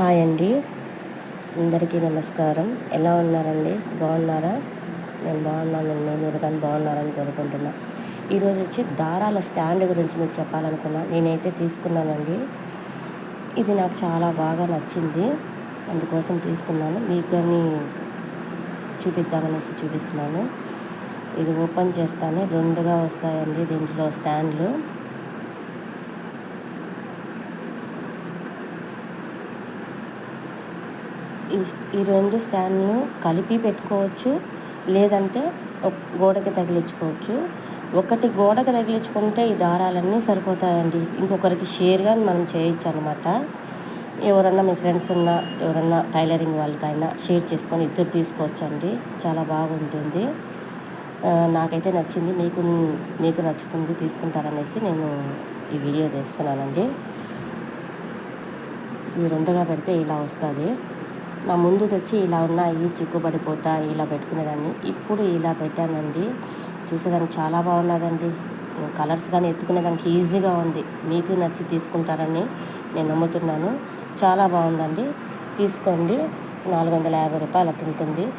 Hi అండి. అందరికీ నమస్కారం. ఎలా ఉన్నారండి? బాగున్నారా? నేను బాగున్నానండి మీరు కానీ బాగున్నారని కోరుకుంటున్నా. ఈరోజు వచ్చి దారాల స్టాండ్ గురించి మీకు చెప్పాలనుకున్నా. నేనైతే తీసుకున్నానండి. ఇది నాకు చాలా బాగా నచ్చింది. అందుకోసం తీసుకున్నాను. మీకు కానీ చూపిద్దామనేసి చూపిస్తున్నాను. ఇది ఓపెన్ చేస్తానే. రెండుగా వస్తాయండి దీంట్లో స్టాండ్లు. ఈ ఈ రెండు స్టాండ్ను కలిపి పెట్టుకోవచ్చు. లేదంటే ఒక- గోడకి తగిలించుకోవచ్చు. ఒకటి గోడకి తగిలించుకుంటే ఈ దారాలన్నీ సరిపోతాయండి. ఇంకొకరికి షేర్గా మనం చేయొచ్చు అనమాట ఎవరన్నా మీ ఫ్రెండ్స్ ఉన్నా ఎవరన్నా టైలరింగ్ వాళ్ళకైనా షేర్ చేసుకొని ఇద్దరు తీసుకోవచ్చండి. చాలా బాగుంటుంది. నాకైతే నచ్చింది. మీకు మీకు నచ్చుతుంది తీసుకుంటారనేసి నేను ఈ వీడియో చేస్తున్నానండి ఈ రెండుగా పెడితే ఇలా వస్తుంది. నా ముందు వచ్చి ఇలా ఉన్నాయి చిక్కుబడిపోతా ఇలా పెట్టుకునేదాన్ని. ఇప్పుడు ఇలా పెట్టానండి. చూసేదానికి చాలా బాగున్నదండి. కలర్స్ కానీ ఎత్తుకునేదానికి ఈజీగా ఉంది. మీకు నచ్చి తీసుకుంటారని నేను నమ్ముతున్నాను. చాలా బాగుందండి. తీసుకోండి. నాలుగు వందల యాభై రూపాయలు అట్టు ఉంటుంది.